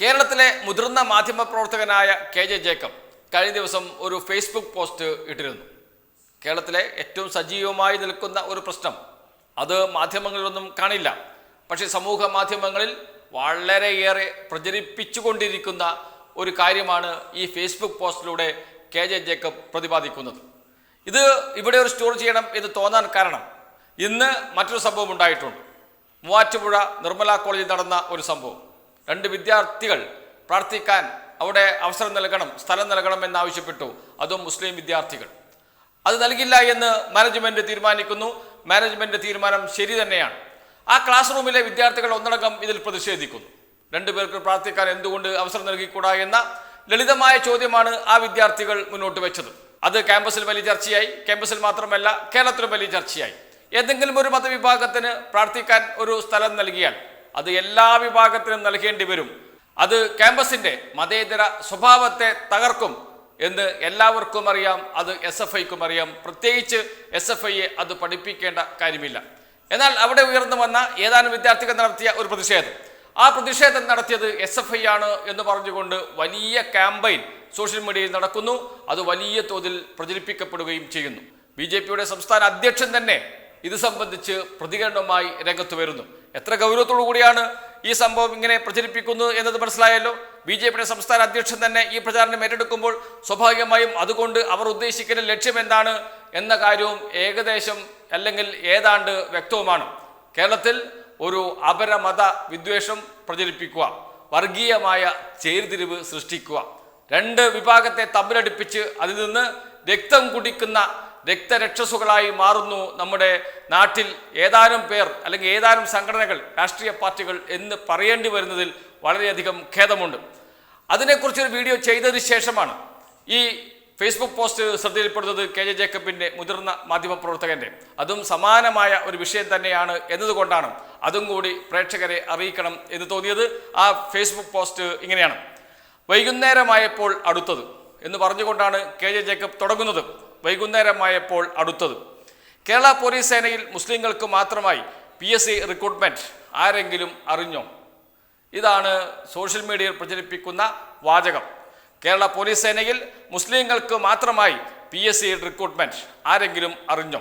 കേരളത്തിലെ മുതിർന്ന മാധ്യമപ്രവർത്തകനായ K J Jacob കഴിഞ്ഞ ദിവസം ഒരു ഫേസ്ബുക്ക് പോസ്റ്റ് ഇട്ടിരുന്നു. കേരളത്തിലെ ഏറ്റവും സജീവമായി നിൽക്കുന്ന ഒരു പ്രശ്നം. അത് മാധ്യമങ്ങളിലൊന്നും കാണില്ല. പക്ഷേ സമൂഹ മാധ്യമങ്ങളിൽ വളരെയേറെ പ്രചരിപ്പിച്ചുകൊണ്ടിരിക്കുന്ന ഒരു കാര്യമാണ് ഈ ഫേസ്ബുക്ക് പോസ്റ്റിലൂടെ കെ ജെ ജേക്കബ് പ്രതിപാദിക്കുന്നത്. ഇത് ഇവിടെ ഒരു സ്റ്റോർ ചെയ്യണം എന്ന് തോന്നാൻ കാരണം ഇന്ന് മറ്റൊരു സംഭവം ഉണ്ടായിട്ടുണ്ട്. മൂവാറ്റുപുഴ നിർമ്മല കോളേജിൽ നടന്ന ഒരു സംഭവം. രണ്ട് വിദ്യാർത്ഥികൾ പ്രാർത്ഥിക്കാൻ അവിടെ അവസരം നൽകണം സ്ഥലം നൽകണം എന്നാവശ്യപ്പെട്ടു. അതും മുസ്ലിം വിദ്യാർത്ഥികൾ. അത് നൽകില്ല എന്ന് മാനേജ്മെന്റ് തീരുമാനിക്കുന്നു. മാനേജ്മെന്റ് തീരുമാനം ശരി തന്നെയാണ്. ആ ക്ലാസ് റൂമിലെ വിദ്യാർത്ഥികൾ ഒന്നടങ്കം ഇതിൽ പ്രതിഷേധിക്കുന്നു. രണ്ടുപേർക്ക് പ്രാർത്ഥിക്കാൻ എന്തുകൊണ്ട് അവസരം നൽകിക്കൂടാ എന്ന ലളിതമായ ചോദ്യമാണ് ആ വിദ്യാർത്ഥികൾ മുന്നോട്ട് വെച്ചത്. അത് ക്യാമ്പസിൽ വലിയ ചർച്ചയായി. ക്യാമ്പസിൽ മാത്രമല്ല കേരളത്തിലും വലിയ ചർച്ചയായി. ഏതെങ്കിലും ഒരു മതവിഭാഗത്തിന് പ്രാർത്ഥിക്കാൻ ഒരു സ്ഥലം നൽകിയാൽ അത് എല്ലാ വിഭാഗത്തിനും നൽകേണ്ടി വരും. അത് ക്യാമ്പസിന്റെ മതേതര സ്വഭാവത്തെ തകർക്കും എന്ന് എല്ലാവർക്കും അറിയാം അത് എസ് എഫ് ഐക്കും അറിയാം. പ്രത്യേകിച്ച് എസ് എഫ് ഐയെ അത് പഠിപ്പിക്കേണ്ട കാര്യമില്ല. എന്നാൽ അവിടെ ഉയർന്നു വന്ന ഏതാനും വിദ്യാർത്ഥികൾ നടത്തിയ ഒരു പ്രതിഷേധം. ആ പ്രതിഷേധം നടത്തിയത് എസ് എഫ് ഐ ആണ് എന്ന് പറഞ്ഞുകൊണ്ട് വലിയ ക്യാമ്പയിൻ സോഷ്യൽ മീഡിയയിൽ നടക്കുന്നു. അത് വലിയ തോതിൽ പ്രചരിപ്പിക്കപ്പെടുകയും ചെയ്യുന്നു. ബി ജെ പിയുടെ സംസ്ഥാന അധ്യക്ഷൻ തന്നെ ഇത് സംബന്ധിച്ച് പ്രതികരണവുമായി രംഗത്ത് വരുന്നു. എത്ര ഗൗരവത്തോടു കൂടിയാണ് ഈ സംഭവം ഇങ്ങനെ പ്രചരിപ്പിക്കുന്നത് എന്നത് മനസ്സിലായല്ലോ? ബി ജെ പിയുടെ സംസ്ഥാന അധ്യക്ഷൻ തന്നെ ഈ പ്രചാരണം ഏറ്റെടുക്കുമ്പോൾ സ്വാഭാവികമായും അതുകൊണ്ട് അവർ ഉദ്ദേശിക്കുന്ന ലക്ഷ്യം എന്താണ് എന്ന കാര്യവും ഏകദേശം അല്ലെങ്കിൽ ഏതാണ്ട് വ്യക്തവുമാണ്. കേരളത്തിൽ ഒരു അപരമത വിദ്വേഷം പ്രചരിപ്പിക്കുക വർഗീയമായ ചേരിതിരിവ് സൃഷ്ടിക്കുക രണ്ട് വിഭാഗത്തെ തമ്മിലടിപ്പിച്ച് അതിൽ നിന്ന് രക്തം കുടിക്കുന്ന രക്തരക്ഷസുകളായി മാറുന്നു നമ്മുടെ നാട്ടിൽ ഏതാനും പേർ അല്ലെങ്കിൽ ഏതാനും സംഘടനകൾ രാഷ്ട്രീയ പാർട്ടികൾ എന്ന് പറയേണ്ടി വരുന്നതിൽ വളരെയധികം ഖേദമുണ്ട്. അതിനെക്കുറിച്ചൊരു വീഡിയോ ചെയ്തതിന് ശേഷമാണ് ഈ ഫേസ്ബുക്ക് പോസ്റ്റ് ശ്രദ്ധയിൽപ്പെടുന്നത് കെ ജെ ജേക്കബിന്റെ മുതിർന്ന മാധ്യമപ്രവർത്തകന്റെ അതും സമാനമായ ഒരു വിഷയം തന്നെയാണ് എന്നതുകൊണ്ടാണ് അതും കൂടി പ്രേക്ഷകരെ അറിയിക്കണം എന്ന് തോന്നിയത്. ആ ഫേസ്ബുക്ക് പോസ്റ്റ് ഇങ്ങനെയാണ്. വൈകുന്നേരമായപ്പോൾ അടുത്തത് എന്ന് പറഞ്ഞുകൊണ്ടാണ് കെ ജെ ജേക്കബ് തുടങ്ങുന്നത്. വൈകുന്നേരമായപ്പോൾ അടുത്തത്. കേരള പോലീസ് സേനയിൽ മുസ്ലിങ്ങൾക്ക് മാത്രമായി പി എസ് സി റിക്രൂട്ട്മെന്റ് ആരെങ്കിലും അറിഞ്ഞോ? ഇതാണ് സോഷ്യൽ മീഡിയയിൽ പ്രചരിപ്പിക്കുന്ന വാചകം. കേരള പോലീസ് സേനയിൽ മുസ്ലിങ്ങൾക്ക് മാത്രമായി പി എസ് സി റിക്രൂട്ട്മെന്റ് ആരെങ്കിലും അറിഞ്ഞോ?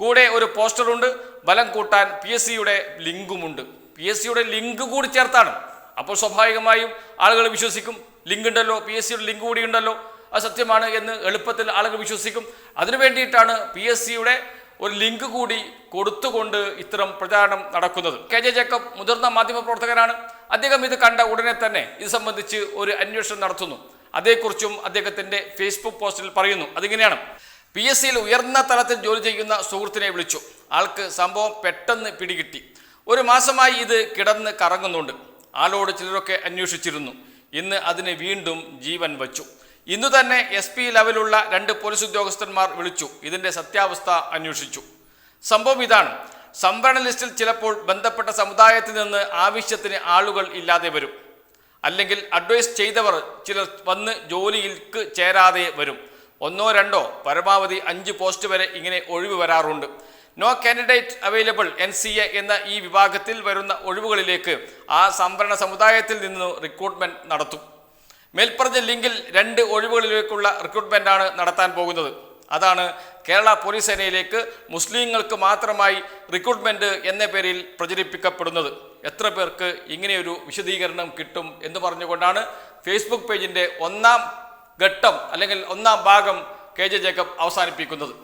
കൂടെ ഒരു പോസ്റ്ററുണ്ട് ബലം കൂട്ടാൻ പി എസ് സിയുടെ ലിങ്കുമുണ്ട്. പി എസ് സിയുടെ ലിങ്ക് കൂടി ചേർത്താണ്. അപ്പോൾ സ്വാഭാവികമായും ആളുകൾ വിശ്വസിക്കും ലിങ്ക് ഉണ്ടല്ലോ പി എസ് സിയുടെ ലിങ്ക് കൂടി ഉണ്ടല്ലോ. അത് സത്യമാണ് എന്ന് എളുപ്പത്തിൽ ആളുകൾ വിശ്വസിക്കും. അതിനു വേണ്ടിയിട്ടാണ് പി എസ് സിയുടെ ഒരു ലിങ്ക് കൂടി കൊടുത്തുകൊണ്ട് ഇത്തരം പ്രചാരണം നടക്കുന്നത്. കെ ജെ ജേക്കബ് മുതിർന്ന മാധ്യമപ്രവർത്തകനാണ്. അദ്ദേഹം ഇത് കണ്ട ഉടനെ തന്നെ ഇത് സംബന്ധിച്ച് ഒരു അന്വേഷണം നടത്തുന്നു. അതേക്കുറിച്ചും അദ്ദേഹത്തിന്റെ ഫേസ്ബുക്ക് പോസ്റ്റിൽ പറയുന്നു. അതിങ്ങനെയാണ്. പി എസ് സിയിൽ ഉയർന്ന തലത്തിൽ ജോലി ചെയ്യുന്ന സുഹൃത്തിനെ വിളിച്ചു. ആൾക്ക് സംഭവം പെട്ടെന്ന് പിടികിട്ടി. ഒരു മാസമായി ഇത് കിടന്ന് കറങ്ങുന്നുണ്ട്. ആളോട് ചിലരൊക്കെ അന്വേഷിച്ചിരുന്നു. ഇന്ന് അതിന് വീണ്ടും ജീവൻ വച്ചു. ഇന്നു തന്നെ എസ് പി ലെവലുള്ള രണ്ട് പോലീസ് ഉദ്യോഗസ്ഥന്മാർ വിളിച്ചു. ഇതിന്റെ സത്യാവസ്ഥ അന്വേഷിച്ചു. സംഭവം ഇതാണ്. സംവരണ ലിസ്റ്റിൽ ചിലപ്പോൾ ബന്ധപ്പെട്ട സമുദായത്തിൽ നിന്ന് ആവശ്യത്തിന് ആളുകൾ ഇല്ലാതെ വരും. അല്ലെങ്കിൽ അഡ്വൈസ് ചെയ്തവർ ചിലർ വന്ന് ജോലിയിൽക്ക് ചേരാതെ വരും. ഒന്നോ രണ്ടോ പരമാവധി അഞ്ച് പോസ്റ്റ് വരെ ഇങ്ങനെ ഒഴിവ് വരാറുണ്ട്. No candidate available N C A എന്ന ഈ വിഭാഗത്തിൽ വരുന്ന ഒഴിവുകളിലേക്ക് ആ സംവരണ സമുദായത്തിൽ നിന്ന് റിക്രൂട്ട്മെന്റ് നടത്തും. മേൽപ്പറഞ്ഞ ലിങ്കിൽ രണ്ട് ഒഴിവുകളിലേക്കുള്ള റിക്രൂട്ട്മെന്റാണ് നടത്താൻ പോകുന്നത്. അതാണ് കേരള പോലീസ് സേനയിലേക്ക് മുസ്ലിങ്ങൾക്ക് മാത്രമായി റിക്രൂട്ട്മെന്റ് എന്ന പേരിൽ പ്രചരിപ്പിക്കപ്പെടുന്നത്. എത്ര പേർക്ക് ഇങ്ങനെയൊരു വിശദീകരണം കിട്ടും എന്ന് പറഞ്ഞുകൊണ്ടാണ് ഫേസ്ബുക്ക് പേജിന്റെ ഒന്നാം ഘട്ടം അല്ലെങ്കിൽ ഒന്നാം ഭാഗം കെ ജെ ജേക്കബ് അവസാനിപ്പിക്കുന്നത്.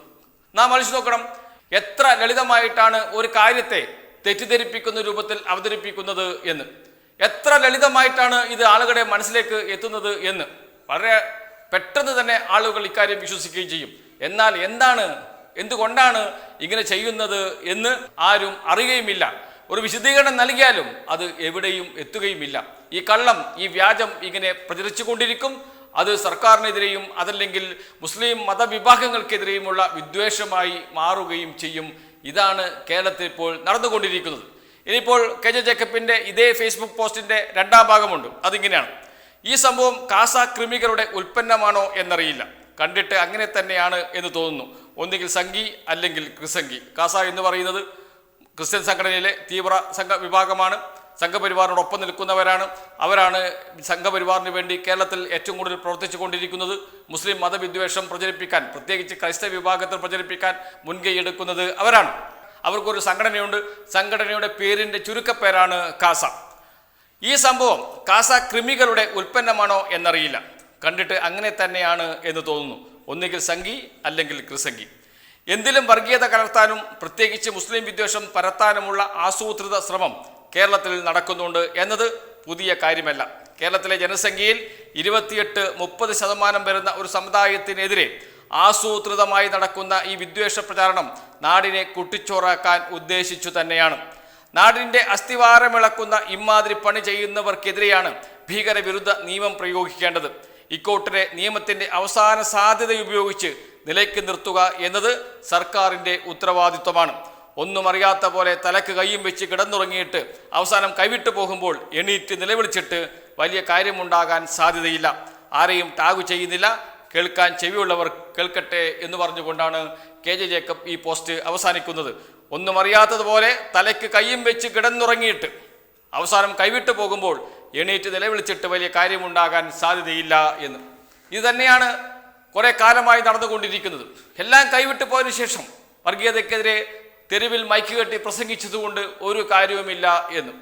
നാം അഴിച്ചു നോക്കണം. എത്ര ലളിതമായിട്ടാണ് ഒരു കാര്യത്തെ തെറ്റിദ്ധരിപ്പിക്കുന്ന രൂപത്തിൽ അവതരിപ്പിക്കുന്നത് എന്ന്. എത്ര ലളിതമായിട്ടാണ് ഇത് ആളുകളുടെ മനസ്സിലേക്ക് എത്തുന്നത് എന്ന്. വളരെ പെട്ടെന്ന് തന്നെ ആളുകൾ ഇക്കാര്യം വിശ്വസിക്കുകയും ചെയ്യും. എന്നാൽ എന്താണ് എന്തുകൊണ്ടാണ് ഇങ്ങനെ ചെയ്യുന്നത് എന്ന് ആരും അറിയുകയുമില്ല. ഒരു വിശദീകരണം നൽകിയാലും അത് എവിടെയും എത്തുകയുമില്ല. ഈ കള്ളം ഈ വ്യാജം ഇങ്ങനെ പ്രചരിച്ചുകൊണ്ടിരിക്കും. അത് സർക്കാരിനെതിരെയും അതല്ലെങ്കിൽ മുസ്ലിം മതവിഭാഗങ്ങൾക്കെതിരെയുമുള്ള വിദ്വേഷമായി മാറുകയും ചെയ്യും. ഇതാണ് കേരളത്തിൽ ഇപ്പോൾ നടന്നുകൊണ്ടിരിക്കുന്നത്. ഇനിയിപ്പോൾ കെ ജെ ജേക്കബിന്റെ ഇതേ ഫേസ്ബുക്ക് പോസ്റ്റിന്റെ രണ്ടാം ഭാഗമുണ്ട്. അതിങ്ങനെയാണ്. ഈ സംഭവം കാസ ക്രിമികളുടെ ഉൽപ്പന്നമാണോ എന്നറിയില്ല. കണ്ടിട്ട് അങ്ങനെ തന്നെയാണ് എന്ന് തോന്നുന്നു. ഒന്നുകിൽ സംഘി അല്ലെങ്കിൽ ക്രിസംഗി കാസ എന്ന് പറയുന്നത് ക്രിസ്ത്യൻ സംഘടനയിലെ തീവ്ര സംഘ വിഭാഗമാണ്. സംഘപരിവാറിനോടൊപ്പം നിൽക്കുന്നവരാണ്. അവരാണ് സംഘപരിവാറിന് വേണ്ടി കേരളത്തിൽ ഏറ്റവും കൂടുതൽ പ്രവർത്തിച്ചു കൊണ്ടിരിക്കുന്നത്. മുസ്ലിം മതവിദ്വേഷം പ്രചരിപ്പിക്കാൻ പ്രത്യേകിച്ച് ക്രൈസ്തവ വിഭാഗത്തിൽ പ്രചരിപ്പിക്കാൻ മുൻകൈ എടുക്കുന്നത് അവരാണ്. അവർക്കൊരു സംഘടനയുണ്ട്. സംഘടനയുടെ പേരിന്റെ ചുരുക്കപ്പേരാണ് കാസ. ഈ സംഭവം കാസ കൃമികളുടെ ഉൽപ്പന്നമാണോ എന്നറിയില്ല. കണ്ടിട്ട് അങ്ങനെ തന്നെയാണ് എന്ന് തോന്നുന്നു. ഒന്നുകിൽ സംഘി അല്ലെങ്കിൽ കൃസംഗി. എന്തിലും വർഗീയത കലർത്താനും പ്രത്യേകിച്ച് മുസ്ലിം വിദ്വേഷം പരത്താനുമുള്ള ആസൂത്രിത ശ്രമം കേരളത്തിൽ നടക്കുന്നുണ്ട് എന്നത് പുതിയ കാര്യമല്ല. കേരളത്തിലെ ജനസംഖ്യയിൽ ഇരുപത്തിയെട്ട് മുപ്പത് ശതമാനം വരുന്ന ഒരു സമുദായത്തിനെതിരെ ആസൂത്രിതമായി നടക്കുന്ന ഈ വിദ്വേഷ പ്രചാരണം നാടിനെ കുട്ടിച്ചോറാക്കാൻ ഉദ്ദേശിച്ചു തന്നെയാണ്. നാടിന്റെ അസ്ഥിവാരമിളക്കുന്ന ഇമാതിരി പണി ചെയ്യുന്നവർക്കെതിരെയാണ് ഭീകരവിരുദ്ധ നിയമം പ്രയോഗിക്കേണ്ടത്. ഇക്കോട്ടിലെ നിയമത്തിന്റെ അവസാന സാധ്യത ഉപയോഗിച്ച് നിലയ്ക്ക് നിർത്തുക എന്നത് സർക്കാരിന്റെ ഉത്തരവാദിത്വമാണ്. ഒന്നും അറിയാത്ത പോലെ തലക്ക് കൈയും വെച്ച് കിടന്നുറങ്ങിയിട്ട് അവസാനം കൈവിട്ടു പോകുമ്പോൾ എണീറ്റ് നിലവിളിച്ചിട്ട് വലിയ കാര്യമുണ്ടാകാൻ സാധ്യതയില്ല. ആരെയും ടാഗ് ചെയ്യുന്നില്ല കേൾക്കാൻ ചെവിയുള്ളവർ കേൾക്കട്ടെ എന്ന് പറഞ്ഞുകൊണ്ടാണ് കെ ജെ ജേക്കബ് ഈ പോസ്റ്റ് അവസാനിക്കുന്നത്. ഒന്നും അറിയാത്തതുപോലെ തലയ്ക്ക് കൈയും വെച്ച് കിടന്നുറങ്ങിയിട്ട് അവസാനം കൈവിട്ടു പോകുമ്പോൾ എണീറ്റ് നിലവിളിച്ചിട്ട് വലിയ കാര്യമുണ്ടാകാൻ സാധ്യതയില്ല എന്ന്. ഇത് തന്നെയാണ് കുറേ കാലമായി നടന്നുകൊണ്ടിരിക്കുന്നത്. എല്ലാം കൈവിട്ടു പോയതിനു ശേഷം വർഗീയതയ്ക്കെതിരെ തെരുവിൽ മൈക്ക് കെട്ടി പ്രസംഗിച്ചതുകൊണ്ട് ഒരു കാര്യവുമില്ല എന്ന്.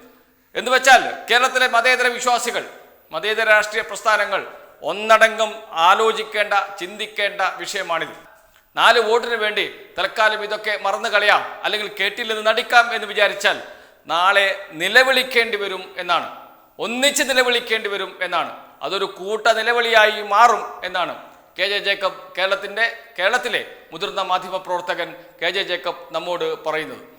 എന്നുവെച്ചാൽ കേരളത്തിലെ മതേതര വിശ്വാസികൾ മതേതര രാഷ്ട്രീയ പ്രസ്ഥാനങ്ങൾ ഒന്നടങ്കം ആലോചിക്കേണ്ട ചിന്തിക്കേണ്ട വിഷയമാണിത്. നാല് വോട്ടിന് വേണ്ടി തൽക്കാലം ഇതൊക്കെ മറന്നു കളയാം അല്ലെങ്കിൽ കേട്ടില്ലെന്ന് നടിക്കാം എന്ന് വിചാരിച്ചാൽ നാളെ നിലവിളിക്കേണ്ടി വരും എന്നാണ്. ഒന്നിച്ച് നിലവിളിക്കേണ്ടി വരും എന്നാണ്. അതൊരു കൂട്ട നിലവിളിയായി മാറും എന്നാണ്. കെ ജെ ജേക്കബ് കേരളത്തിന്റെ കേരളത്തിലെ മുതിർന്ന മാധ്യമ പ്രവർത്തകൻ കെ ജെ ജേക്കബ് നമ്മോട് പറയുന്നത്.